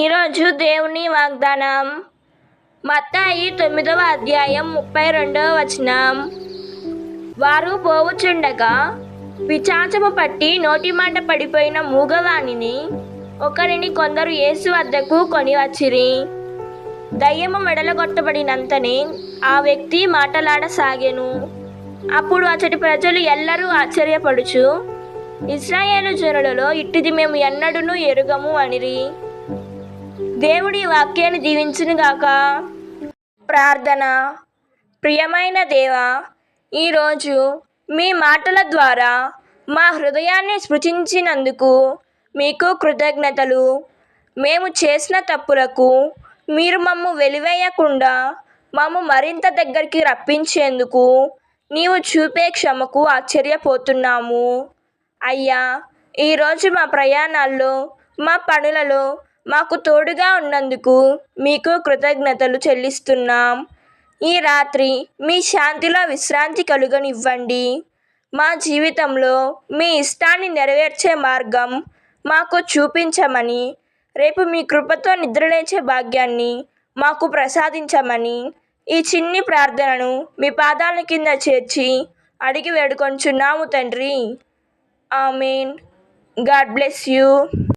ఈరోజు దేవుని వాగ్దానం. మత్తాయి తొమ్మిదవ అధ్యాయం ముప్పై రెండవ వచనం. వారు పోవుచుండగా పిచాచము పట్టి నోటి మాట పడిపోయిన మూగవాణిని ఒకరిని కొందరు యేసు వద్దకు కొని వచ్చిరి దయ్యము మెడలగొట్టబడినంతనే ఆ వ్యక్తి మాటలాడసాగాను. అప్పుడు అతడి ప్రజలు ఎల్లరూ ఆశ్చర్యపడుచు ఇస్రాయేలు జనులలో ఇట్టిది మేము ఎన్నడూను ఎరుగము అనిరి. దేవుడి వాక్యాన్ని దీవించునుగాక. ప్రార్థన. ప్రియమైన దేవా ఈరోజు మీ మాటల ద్వారా మా హృదయాన్ని స్పృశించినందుకు మీకు కృతజ్ఞతలు. మేము చేసిన తప్పులకు మీరు మమ్ము వెలివేయకుండా మమ్ము మరింత దగ్గరికి రప్పించేందుకు నీవు చూపే క్షమకు ఆశ్చర్యపోతున్నాము. అయ్యా ఈరోజు మా ప్రయాణాల్లో మా పనులలో మాకు తోడుగా ఉన్నందుకు మీకు కృతజ్ఞతలు చెల్లిస్తున్నాం. ఈ రాత్రి మీ శాంతిలో విశ్రాంతి కలుగనివ్వండి. మా జీవితంలో మీ ఇష్టాన్ని నెరవేర్చే మార్గం మాకు చూపించమని రేపు మీ కృపతో నిద్రలేచే భాగ్యాన్ని మాకు ప్రసాదించమని ఈ చిన్ని ప్రార్థనను మీ పాదాల కింద చేర్చి అడిగి వేడుకొంచున్నాము తండ్రి. ఆమెన్. God bless you.